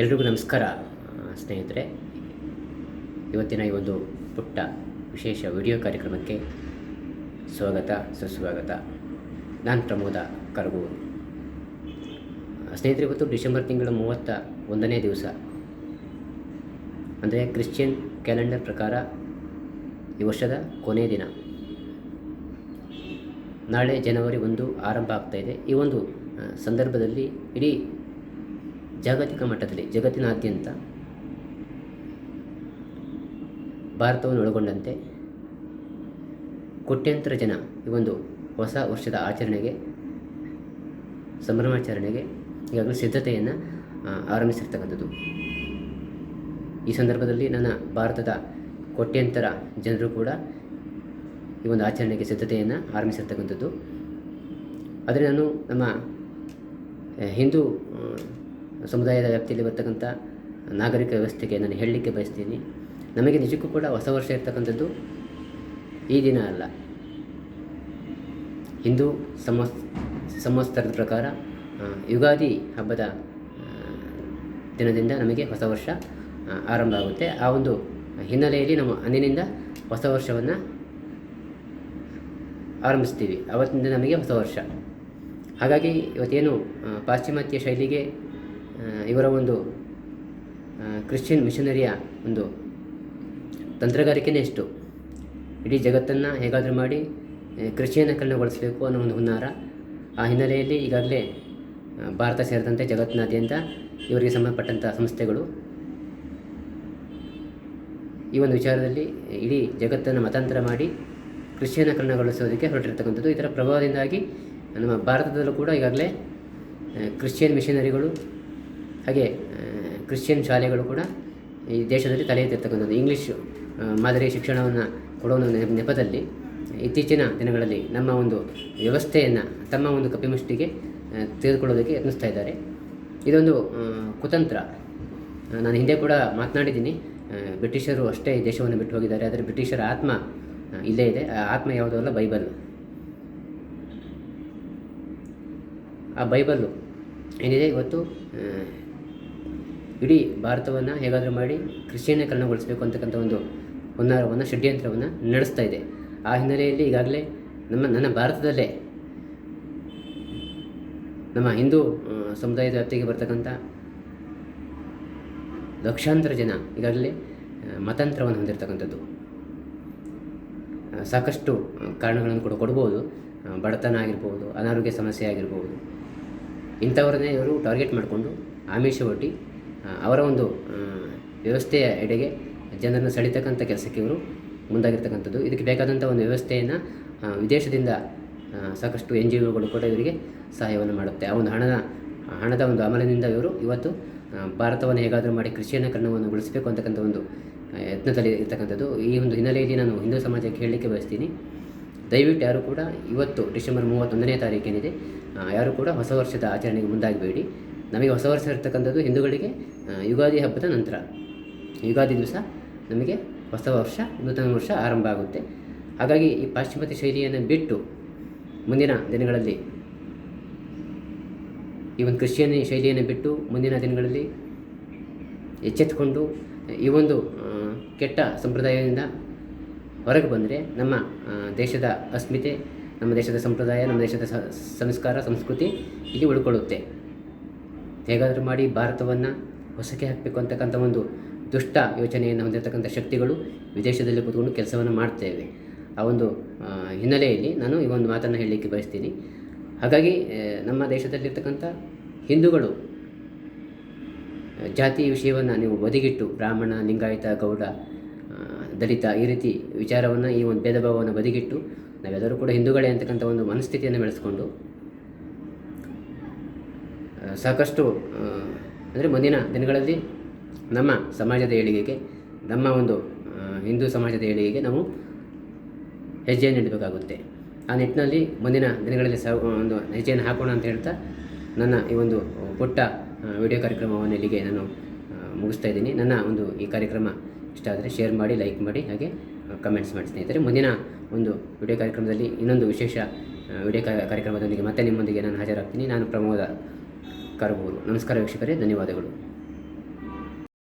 ಎಲ್ರಿಗೂ ನಮಸ್ಕಾರ. ಸ್ನೇಹಿತರೆ, ಇವತ್ತಿನ ಈ ಒಂದು ಪುಟ್ಟ ವಿಶೇಷ ವಿಡಿಯೋ ಕಾರ್ಯಕ್ರಮಕ್ಕೆ ಸ್ವಾಗತ, ಸುಸ್ವಾಗತ. ನಾನು ಪ್ರಮೋದ ಕರಗೂರು. ಸ್ನೇಹಿತರೆ, ಇವತ್ತು ಡಿಸೆಂಬರ್ ತಿಂಗಳ ಮೂವತ್ತ ಒಂದನೇ ದಿವಸ. ಅಂದರೆ ಕ್ರಿಶ್ಚಿಯನ್ ಕ್ಯಾಲೆಂಡರ್ ಪ್ರಕಾರ ಈ ವರ್ಷದ ಕೊನೆಯ ದಿನ. ನಾಳೆ ಜನವರಿ ಒಂದು ಆರಂಭ ಆಗ್ತಾಯಿದೆ ಈ ಒಂದು ಸಂದರ್ಭದಲ್ಲಿ ಇಡೀ ಜಾಗತಿಕ ಮಟ್ಟದಲ್ಲಿ, ಜಗತ್ತಿನಾದ್ಯಂತ ಭಾರತವನ್ನು ಒಳಗೊಂಡಂತೆ ಕೋಟ್ಯಂತರ ಜನ ಈ ಒಂದು ಹೊಸ ವರ್ಷದ ಆಚರಣೆಗೆ, ಸಂಭ್ರಮಾಚರಣೆಗೆ ಈಗಾಗಲೇ ಸಿದ್ಧತೆಯನ್ನು ಆರಂಭಿಸಿರ್ತಕ್ಕಂಥದ್ದು. ಈ ಸಂದರ್ಭದಲ್ಲಿ ನನ್ನ ಭಾರತದ ಕೋಟ್ಯಂತರ ಜನರು ಕೂಡ ಈ ಒಂದು ಆಚರಣೆಗೆ ಸಿದ್ಧತೆಯನ್ನು ಆರಂಭಿಸಿರ್ತಕ್ಕಂಥದ್ದು. ಆದರೆ ನಾನು ನಮ್ಮ ಹಿಂದೂ ಸಮುದಾಯದ ವ್ಯಾಪ್ತಿಯಲ್ಲಿ ಬರ್ತಕ್ಕಂಥ ನಾಗರಿಕ ವ್ಯವಸ್ಥೆಗೆ ನಾನು ಹೇಳಲಿಕ್ಕೆ ಬಯಸ್ತೀನಿ. ನಮಗೆ ನಿಜಕ್ಕೂ ಕೂಡ ಹೊಸ ವರ್ಷ ಇರ್ತಕ್ಕಂಥದ್ದು ಈ ದಿನ ಅಲ್ಲ. ಹಿಂದೂ ಸಮಸ್ ಸಂವತ್ಸರದ ಪ್ರಕಾರ ಯುಗಾದಿ ಹಬ್ಬದ ದಿನದಿಂದ ನಮಗೆ ಹೊಸ ವರ್ಷ ಆರಂಭ ಆಗುತ್ತೆ. ಆ ಒಂದು ಹಿನ್ನೆಲೆಯಲ್ಲಿ ನಮ್ಮ ಅಂದಿನಿಂದ ಹೊಸ ವರ್ಷವನ್ನು ಆರಂಭಿಸ್ತೀವಿ. ಅವತ್ತಿನಿಂದ ನಮಗೆ ಹೊಸ ವರ್ಷ. ಹಾಗಾಗಿ ಇವತ್ತೇನು ಪಾಶ್ಚಿಮಾತ್ಯ ಶೈಲಿಗೆ ಇವರ ಒಂದು ಕ್ರಿಶ್ಚಿಯನ್ ಮಿಷನರಿಯ ಒಂದು ತಂತ್ರಗಾರಿಕೆನೇ ಎಷ್ಟು ಇಡೀ ಜಗತ್ತನ್ನು ಹೇಗಾದರೂ ಮಾಡಿ ಕ್ರಿಶ್ಚಿಯನ್ನ ಕ್ರಿಶ್ಚಿಯನ್ನೀಕರಣಗೊಳಿಸಬೇಕು ಅನ್ನೋ ಒಂದು ಹುನ್ನಾರ ಆ ಹಿನ್ನೆಲೆಯಲ್ಲಿ ಈಗಾಗಲೇ ಭಾರತ ಸೇರಿದಂತೆ ಜಗತ್ತಿನಾದ್ಯಂತ ಇವರಿಗೆ ಸಂಬಂಧಪಟ್ಟಂಥ ಸಂಸ್ಥೆಗಳು. ಈ ಒಂದು ವಿಚಾರದಲ್ಲಿ ಇಡೀ ಜಗತ್ತನ್ನು ಮತಾಂತರ ಮಾಡಿ ಕ್ರಿಶ್ಚಿಯನ್ನೀಕರಣಗೊಳಿಸೋದಕ್ಕೆ ಹೊರಟಿರ್ತಕ್ಕಂಥದ್ದು ಇದರ ಪ್ರಭಾವದಿಂದಾಗಿ ನಮ್ಮ ಭಾರತದಲ್ಲೂ ಕೂಡ ಈಗಾಗಲೇ ಕ್ರಿಶ್ಚಿಯನ್ ಮಿಷನರಿಗಳು ಹಾಗೆ ಕ್ರಿಶ್ಚಿಯನ್ ಶಾಲೆಗಳು ಕೂಡ ಈ ದೇಶದಲ್ಲಿ ತಲೆ ಎತ್ತಿರ್ತಕ್ಕಂಥದ್ದು ಇಂಗ್ಲೀಷ್ ಮಾದರಿ ಶಿಕ್ಷಣವನ್ನು ಕೊಡೋ ನೆಪದಲ್ಲಿ ಇತ್ತೀಚಿನ ದಿನಗಳಲ್ಲಿ ನಮ್ಮ ಒಂದು ವ್ಯವಸ್ಥೆಯನ್ನು, ತಮ್ಮ ಒಂದು ಕಪಿಮುಷ್ಟಿಗೆ ತೆಗೆದುಕೊಳ್ಳೋದಕ್ಕೆ ಯತ್ನಿಸ್ತಾ ಇದ್ದಾರೆ. ಇದೊಂದು ಕುತಂತ್ರ. ನಾನು ಹಿಂದೆ ಕೂಡ ಮಾತನಾಡಿದ್ದೀನಿ. ಬ್ರಿಟಿಷರು ಅಷ್ಟೇ ದೇಶವನ್ನು ಬಿಟ್ಟು ಹೋಗಿದ್ದಾರೆ. ಆದರೆ ಬ್ರಿಟಿಷರ ಆತ್ಮ ಇಲ್ಲೇ ಇದೆ. ಆ ಆತ್ಮ ಯಾವುದೂ ಅಲ್ಲ? ಬೈಬಲ್. ಆ ಬೈಬಲ್ಲು ಏನಿದೆ? ಇವತ್ತು ಇಡೀ ಭಾರತವನ್ನು ಹೇಗಾದರೂ ಮಾಡಿ ಕ್ರಿಶ್ಚಿಯನೀಕರಣಗೊಳಿಸಬೇಕು ಅಂತಕ್ಕಂಥ ಒಂದು ಹುನ್ನಾರವನ್ನು, ಷಡ್ಯಂತ್ರವನ್ನು ನಡೆಸ್ತಾ ಇದೆ. ಆ ಹಿನ್ನೆಲೆಯಲ್ಲಿ ಈಗಾಗಲೇ ನಮ್ಮ, ನನ್ನ ಭಾರತದಲ್ಲೇ ನಮ್ಮ ಹಿಂದೂ ಸಮುದಾಯದ ವ್ಯಾಪ್ತಿಗೆ ಬರ್ತಕ್ಕಂಥ ಲಕ್ಷಾಂತರ ಜನ ಈಗಾಗಲೇ ಮತಾಂತರವನ್ನು ಹೊಂದಿರತಕ್ಕಂಥದ್ದು. ಸಾಕಷ್ಟು ಕಾರಣಗಳನ್ನು ಕೂಡ ಕೊಡ್ಬೋದು. ಬಡತನ ಆಗಿರ್ಬೋದು, ಅನಾರೋಗ್ಯ ಸಮಸ್ಯೆ ಆಗಿರ್ಬೋದು. ಇಂಥವ್ರನ್ನೇ ಇವರು ಟಾರ್ಗೆಟ್ ಮಾಡಿಕೊಂಡು ಆಮಿಷ ಒಡ್ಡಿ ಅವರ ಒಂದು ವ್ಯವಸ್ಥೆಯ ಎಡೆಗೆ ಜನರನ್ನು ಸೆಳೀತಕ್ಕಂಥ ಕೆಲಸಕ್ಕೆ ಇವರು ಮುಂದಾಗಿರ್ತಕ್ಕಂಥದ್ದು. ಇದಕ್ಕೆ ಬೇಕಾದಂಥ ಒಂದು ವ್ಯವಸ್ಥೆಯನ್ನು ವಿದೇಶದಿಂದ ಸಾಕಷ್ಟು ಎನ್ ಜಿ ಒಗಳು ಕೂಡ ಇವರಿಗೆ ಸಹಾಯವನ್ನು ಮಾಡುತ್ತೆ. ಆ ಒಂದು ಹಣದ ಹಣದ ಒಂದು ಅಮಲದಿಂದ ಇವರು ಇವತ್ತು ಭಾರತವನ್ನು ಹೇಗಾದರೂ ಮಾಡಿ ಕೃಷಿಯನ್ನಕರಣವನ್ನು ಉಳಿಸಬೇಕು ಅಂತಕ್ಕಂಥ ಒಂದು ಯತ್ನದಲ್ಲಿ ಇರ್ತಕ್ಕಂಥದ್ದು. ಈ ಒಂದು ಹಿನ್ನೆಲೆಯಲ್ಲಿ ನಾನು ಹಿಂದೂ ಸಮಾಜಕ್ಕೆ ಹೇಳಲಿಕ್ಕೆ ಬಯಸ್ತೀನಿ. ದಯವಿಟ್ಟು ಯಾರು ಕೂಡ ಇವತ್ತು ಡಿಸೆಂಬರ್ ಮೂವತ್ತೊಂದನೇ ತಾರೀಕೇನಿದೆ ಯಾರು ಕೂಡ ಹೊಸ ವರ್ಷದ ಆಚರಣೆಗೆ ಮುಂದಾಗಬೇಡಿ. ನಮಗೆ ಹೊಸ ವರ್ಷ ಇರ್ತಕ್ಕಂಥದ್ದು ಹಿಂದೂಗಳಿಗೆ ಯುಗಾದಿ ಹಬ್ಬದ ನಂತರ. ಯುಗಾದಿ ದಿವಸ ನಮಗೆ ಹೊಸ ವರ್ಷ, ನೂತನ ವರ್ಷ ಆರಂಭ ಆಗುತ್ತೆ. ಹಾಗಾಗಿ ಈ ಪಾಶ್ಚಿಮಾತ್ಯ ಶೈಲಿಯನ್ನು ಬಿಟ್ಟು ಮುಂದಿನ ದಿನಗಳಲ್ಲಿ ಈ ಒಂದು ಕ್ರಿಶ್ಚಿಯನ್ ಶೈಲಿಯನ್ನು ಬಿಟ್ಟು ಮುಂದಿನ ದಿನಗಳಲ್ಲಿ ಎಚ್ಚೆತ್ತುಕೊಂಡು ಈ ಒಂದು ಕೆಟ್ಟ ಸಂಪ್ರದಾಯದಿಂದ ಹೊರಗೆ ಬಂದರೆ ನಮ್ಮ ದೇಶದ ಅಸ್ಮಿತೆ, ನಮ್ಮ ದೇಶದ ಸಂಪ್ರದಾಯ, ನಮ್ಮ ದೇಶದ ಸಂಸ್ಕಾರ, ಸಂಸ್ಕೃತಿ ಇಲ್ಲಿ ಉಳ್ಕೊಳ್ಳುತ್ತೆ. ಹೇಗಾದರೂ ಮಾಡಿ ಭಾರತವನ್ನು ಹೊಸಕ್ಕೆ ಹಾಕಬೇಕು ಅಂತಕ್ಕಂಥ ಒಂದು ದುಷ್ಟ ಯೋಚನೆಯನ್ನು ಹೊಂದಿರತಕ್ಕಂಥ ಶಕ್ತಿಗಳು ವಿದೇಶದಲ್ಲಿ ಕೂತ್ಕೊಂಡು ಕೆಲಸವನ್ನು ಮಾಡ್ತೇವೆ. ಆ ಒಂದು ಹಿನ್ನೆಲೆಯಲ್ಲಿ ನಾನು ಈ ಒಂದು ಮಾತನ್ನು ಹೇಳಲಿಕ್ಕೆ ಬಯಸ್ತೀನಿ. ಹಾಗಾಗಿ ನಮ್ಮ ದೇಶದಲ್ಲಿರ್ತಕ್ಕಂಥ ಹಿಂದೂಗಳು ಜಾತಿ ವಿಷಯವನ್ನು ನೀವು ಬದಿಗಿಟ್ಟು ಬ್ರಾಹ್ಮಣ, ಲಿಂಗಾಯತ, ಗೌಡ ದಲಿತ ಈ ರೀತಿ ವಿಚಾರವನ್ನು ಈ ಒಂದು ಭೇದ ಭಾವವನ್ನು ಬದಿಗಿಟ್ಟು ನಾವೆಲ್ಲರೂ ಕೂಡ ಹಿಂದೂಗಳೇ ಅಂತಕ್ಕಂಥ ಒಂದು ಮನಸ್ಥಿತಿಯನ್ನು ಬೆಳೆಸ್ಕೊಂಡು ಸಾಕಷ್ಟು ಅಂದರೆ ಮುಂದಿನ ದಿನಗಳಲ್ಲಿ ನಮ್ಮ ಸಮಾಜದ ಏಳಿಗೆಗೆ, ನಮ್ಮ ಒಂದು ಹಿಂದೂ ಸಮಾಜದ ಏಳಿಗೆಗೆ ನಾವು ಹೆಜ್ಜೆಯನ್ನು ಇಡಬೇಕಾಗುತ್ತೆ. ಆ ನಿಟ್ಟಿನಲ್ಲಿ ಮುಂದಿನ ದಿನಗಳಲ್ಲಿ ಸ ಒಂದು ಹೆಜ್ಜೆಯನ್ನು ಹಾಕೋಣ ಅಂತ ಹೇಳ್ತಾ ನನ್ನ ಈ ಒಂದು ಪುಟ್ಟ ವಿಡಿಯೋ ಕಾರ್ಯಕ್ರಮವನ್ನು ಇಲ್ಲಿಗೆ ನಾನು ಮುಗಿಸ್ತಾ ಇದ್ದೀನಿ. ನನ್ನ ಒಂದು ಈ ಕಾರ್ಯಕ್ರಮ ಇಷ್ಟ ಆದರೆ ಶೇರ್ ಮಾಡಿ, ಲೈಕ್ ಮಾಡಿ, ಹಾಗೆ ಕಮೆಂಟ್ಸ್ ಮಾಡಿ ಸ್ನೇಹಿತರೆ. ಮುಂದಿನ ಒಂದು ವಿಡಿಯೋ ಕಾರ್ಯಕ್ರಮದಲ್ಲಿ ಇನ್ನೊಂದು ವಿಶೇಷ ವಿಡಿಯೋ ಕಾರ್ಯಕ್ರಮದೊಂದಿಗೆ ಮತ್ತೆ ನಿಮ್ಮೊಂದಿಗೆ ನಾನು ಹಾಜರಾಗ್ತೀನಿ. ನಾನು ಪ್ರಮೋದ ಕರಗೂರು ನಮಸ್ಕಾರ ವೀಕ್ಷಕರೇ ಧನ್ಯವಾದಗಳು.